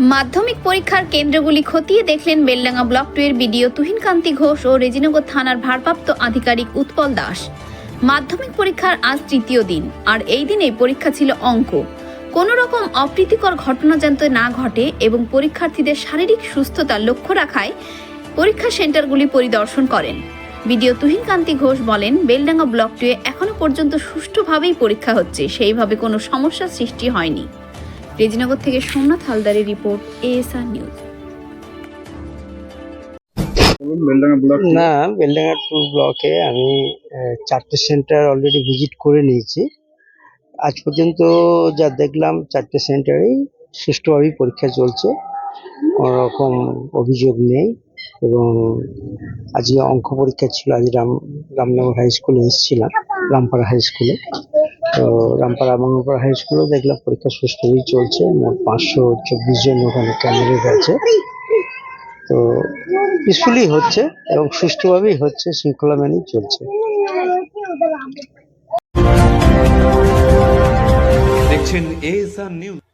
মাধ্যমিক পরীক্ষার কেন্দ্রগুলি খতিয়ে দেখলেন বেলডাঙ্গা ব্লক টু এর বিডিও তুহিনকান্তি ঘোষ ও রেজিনগর থানার ভারপ্রাপ্ত আধিকারিক উৎপল দাস। মাধ্যমিক পরীক্ষার আজ তৃতীয় দিন, আর এই দিনে পরীক্ষা ছিল অঙ্ক। কোনো রকম অপ্রীতিকর ঘটনা যাতে না ঘটে এবং পরীক্ষার্থীদের শারীরিক সুস্থতা লক্ষ্য রাখায় পরীক্ষা সেন্টারগুলি পরিদর্শন করেন। বিডিও তুহিনকান্তি ঘোষ বলেন, বেলডাঙ্গা ব্লক টুয়ে এখনও পর্যন্ত সুষ্ঠুভাবেই পরীক্ষা হচ্ছে, সেইভাবে কোনো সমস্যার সৃষ্টি হয়নি। রেজিনগর থেকে সোমনাথ হালদারের রিপোর্ট এএসআর নিউজ। না বেলডাঙ্গা টু ব্লকে আমি চারটে সেন্টার অলরেডি ভিজিট করে নিয়েছি। আজ পর্যন্ত যা দেখলাম চারটে সেন্টারেই সুষ্ঠুভাবেই পরীক্ষা চলছে। কোনো রকম অভিযোগ নেই এবং আজকে অঙ্ক পরীক্ষা ছিল আজ রাম রামনগর হাই স্কুলে এসেছিলাম রামপাড়া হাই স্কুলে তো রামপাড়া মঙ্গলপাড়া হাই স্কুলে দেখলাম পরীক্ষা সুষ্ঠুভাবেই চলছে। মোট পাঁচশো চব্বিশ জন ওখানে ক্যান্ডিডেট আছে। তো পিসফুলি হচ্ছে এবং সুষ্ঠুভাবেই হচ্ছে, শৃঙ্খলা মেনেই চলছে। দেখছেন এএসআর নিউজ